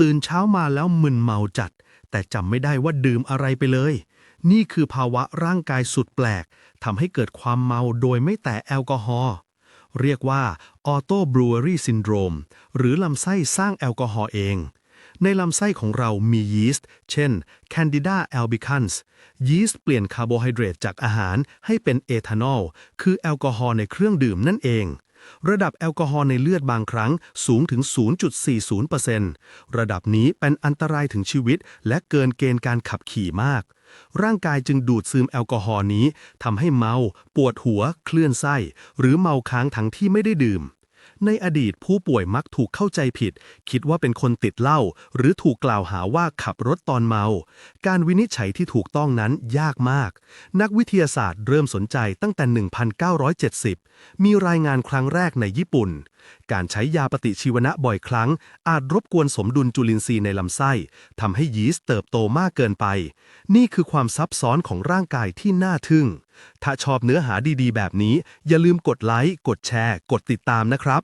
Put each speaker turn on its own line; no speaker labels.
ตื่นเช้ามาแล้วมึนเมาจัด แต่จำไม่ได้ว่าดื่มอะไรไปเลย นี่คือภาวะร่างกายสุดแปลกทำให้เกิดความเมาโดยไม่แตะแอลกอฮอล์เรียกว่าออโตบรูเอรี่ซินโดรมหรือลำไส้สร้างแอลกอฮอล์เอง ในลำไส้ของเรามียีสต์ เช่น Candida albicans ยีสต์เปลี่ยนคาร์โบไฮเดรตจากอาหารให้เป็นเอทานอล คือแอลกอฮอล์ในเครื่องดื่มนั่นเอง ระดับแอลกอฮอล์ในเลือดบางครั้งสูงถึง 0.40%ระดับนี้เป็นอันตรายถึงชีวิต และเกินเกณฑ์การขับขี่มาก ร่างกายจึงดูดซึมแอลกอฮอล์นี้ทำให้เมา ปวดหัวเคลื่อนไส้ หรือเมาค้างทั้งที่ไม่ได้ดื่ม ในอดีตผู้ป่วยมักถูกเข้าใจผิด คิดว่าเป็นคนติดเหล้าหรือถูกกล่าวหาว่าขับรถตอนเมา การวินิจฉัยที่ถูกต้องนั้นยากมาก นักวิทยาศาสตร์เริ่มสนใจตั้งแต่ 1970 มีรายงานครั้งแรกในญี่ปุ่น การใช้ยาปฏิชีวนะบ่อยครั้ง อาจรบกวนสมดุลจุลินทรีย์ในลำไส้ทำให้ยีสต์เติบโตมากเกินไป นี่คือความซับซ้อนของร่างกายที่น่าทึ่ง ถ้าชอบเนื้อหาดีๆ แบบนี้ อย่าลืมกดไลค์ กดแชร์ กดติดตามนะครับ